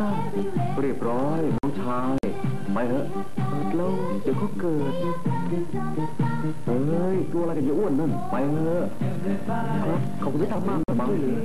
ตั้เรียบร้อยน้องชายไปเถอะเปิดแล้วเดี๋ยวเขาเกิดเฮ้ยตัวอะไรกันอย่าอ้วนนั่น ไปเถอะครับขอบคุณที่ทำมากบังเลย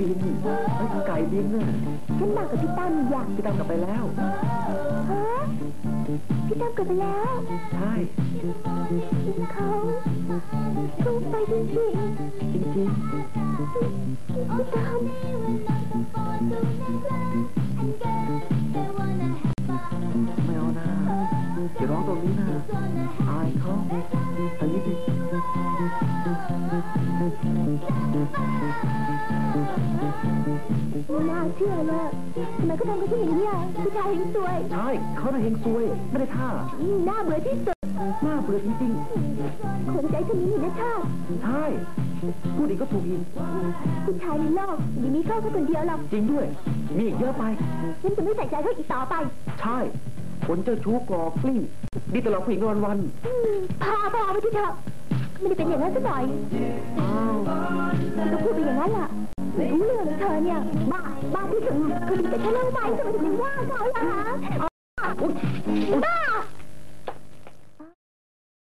ดูหมูบินเฮ้ยไก่บินน่ะฉันมากับพี่ตั้มอยากพี่ตั้มกลับไปแล้ว ฮะพี่ตั้มกลับไปแล้วใช่เขาเขาไปจริงจริงๆพี่ตั้มๆไม่เอานะอย่าร้องตรงนี้นะอายเขาอันนี้ดิ ไม่น่าเชื่อเลยทำไมเขาทำกับฉันอย่างนี้อะผู้ชายเห็นสวยใช่เขาน่ะเฮงซวย ไม่ได้ท่าอืมน่าเบื่อที่สุดหน้าเบื่อจริงขนใจฉันนี้นะชาติๆใช่พูดอีกก็ถูกอีกผู้ชายในโลกไม่มีเขาแค่คนเดียวหรอกจริงด้วย มีอีกเยอะไป ฉันจะไม่ใส่ใจเขาอีกต่อไปใช่คนเจ้าชู้กรอกกลิ้งดีตลอดผู้หญิงวันวันอืมพาพอไปที่เถอะไม่ได้เป็นอย่างนั้นสักหน่อยๆอ้าว ก็พูดไปอย่างนั้นล่ะ ไม่รู้เรื่องเลยเธอเนี่ย บ้า บ้าที่สุดคือดีแต่แค่เล่าไปทำไมถึงไม่ว่าเขาล่ะฮะอุ๊ยบ้า